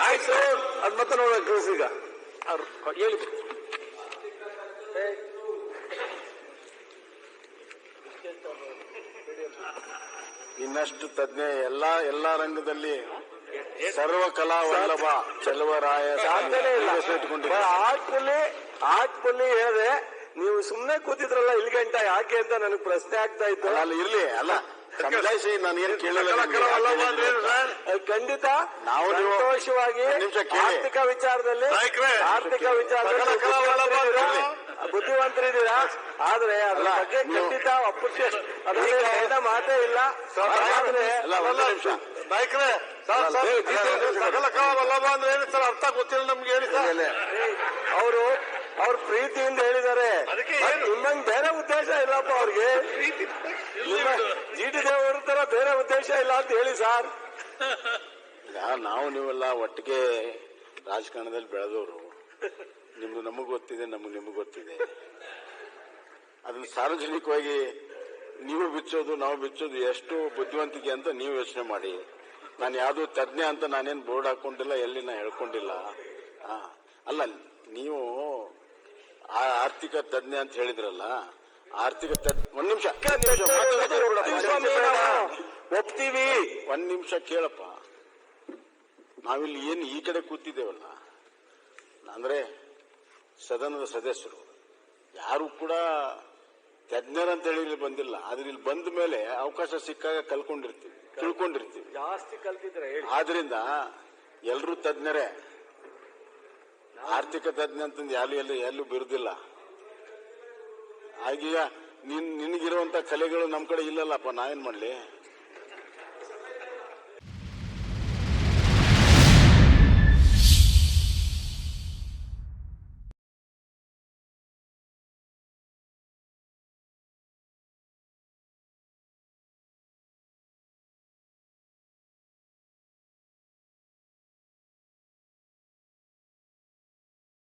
ಆಯ್ತು ಅದ್ ಮತ್ತೆ ನೋಡೋಣ ಕಳಿಸೀಗ ಹೇಳಿ ಇನ್ನಷ್ಟು ತಜ್ಞೆ ಎಲ್ಲಾ ಎಲ್ಲಾ ರಂಗದಲ್ಲಿ ಸರ್ವ ಕಲಾ ವಲ್ಲಭ ಚೆಲುವರಾಯ ಆಟ್ಪುಲ್ಲಿ ಆಟ್ಪುಲ್ಲಿ ಹೇಳಿದೆ ನೀವು ಸುಮ್ನೆ ಕೂತಿದ್ರಲ್ಲ ಇಲ್ಲಿ ಗಂಟೆ ಯಾಕೆ ಅಂತ ನನಗೆ ಪ್ರಶ್ನೆ ಆಗ್ತಾ ಇತ್ತು. ಅಲ್ಲ, ಇರ್ಲಿ ಅಲ್ಲ. ನಾನು ಏನ್ ಕೇಳಿಲ್ಲ. ಖಂಡಿತ ನಾವು ಸಂತೋಷವಾಗಿ ಆರ್ಥಿಕ ವಿಚಾರದಲ್ಲಿ ಆರ್ಥಿಕ ವಿಚಾರದಲ್ಲಿ? ಬುದ್ಧಿವಂತರಿದ್ದೀರಾ? ಆದ್ರೆ ಅದ್ರ ಬಗ್ಗೆ ಖಂಡಿತ ಸಣ್ಣ ಮಾತೇ ಇಲ್ಲ. ಆದ್ರೆ ನಾಯ್ಕರೇ ಸರ್ ಅಂದ್ರೆ ಅರ್ಥ ಗೊತ್ತಿಲ್ಲ ನಮ್ಗೆ ಹೇಳಿ ಸರ್. ಅವರು ಅವ್ರ ಪ್ರೀತಿಯಿಂದ ಹೇಳಿದ್ದಾರೆ. ನಿಮ್ಮಂಗ್ ಬೇರೆ ಉದ್ದೇಶ ಇಲ್ಲಪ್ಪ ಅವ್ರಿಗೆ. ಜಿ ಹೊರತರ ತರ ಬೇರೆ ಉದ್ದೇಶ ಇಲ್ಲ ಅಂತ ಹೇಳಿ ಸರ್. ನಾವು ನೀವೆಲ್ಲ ಒಟ್ಟಿಗೆ ರಾಜಕಾರಣದಲ್ಲಿ ಬೆಳೆದವರು. ನಿಮ್ದು ನಮಗ್ ಗೊತ್ತಿದೆ, ನಮಗ್ ನಿಮಗ್ ಗೊತ್ತಿದೆ. ಅದನ್ನ ಸಾರ್ವಜನಿಕವಾಗಿ ನೀವು ಬಿಚ್ಚೋದು, ನಾವು ಬಿಚ್ಚೋದು ಎಷ್ಟು ಬುದ್ಧಿವಂತಿಕೆ ಅಂತ ನೀವು ಯೋಚನೆ ಮಾಡಿ. ನಾನು ಯಾವ್ದು ತಜ್ಞ ಅಂತ ನಾನೇನು ಬೋರ್ಡ್ ಹಾಕೊಂಡಿಲ್ಲ, ಎಲ್ಲಿ ನಾ ಹೇಳ್ಕೊಂಡಿಲ್ಲ. ಅಲ್ಲ, ನೀವು ಆರ್ಥಿಕ ತಜ್ಞ ಅಂತ ಹೇಳಿದ್ರಲ್ಲ ಆರ್ಥಿಕ ತಜ್ಞ ಒಂದ್ ನಿಮಿಷ. ಒಪ್ತೀವಿ. ಒಂದ್ ನಿಮಿಷ ಕೇಳಪ್ಪ. ನಾವಿಲ್ಲಿ ಏನು ಈ ಕಡೆ ಕೂತಿದ್ದೇವಲ್ಲ? ಅಂದ್ರೆ ಸದನದ ಸದಸ್ಯರು. ಯಾರು ಕೂಡ ತಜ್ಞರಂತ ಹೇಳಿ ಇಲ್ಲಿ ಬಂದಿಲ್ಲ. ಆದ್ರೆ ಇಲ್ಲಿ ಬಂದ ಮೇಲೆ ಅವಕಾಶ ಸಿಕ್ಕಾಗ ಕಲ್ಕೊಂಡಿರ್ತೀವಿ. ತಿಳ್ಕೊಂಡಿರ್ತೀವಿ. ಜಾಸ್ತಿ ಕಲ್ತಿದ್ರೆ ಆದ್ರಿಂದ ಎಲ್ಲರೂ ತಜ್ಞರೇ. ಆರ್ಥಿಕ ತಜ್ಞ ಅಂತಂದು ಯಾರು ಎಲ್ಲೂ ಎಲ್ಲೂ ಬಿರುದಿಲ್ಲ. ಆಗೀಗ ನಿನ್ ನಿನಗಿರುವಂತ ಕಲೆಗಳು ನಮ್ ಕಡೆ ಇಲ್ಲಲ್ಲಪ್ಪ ನಾವೇನ್ ಮಾಡ್ಲಿ?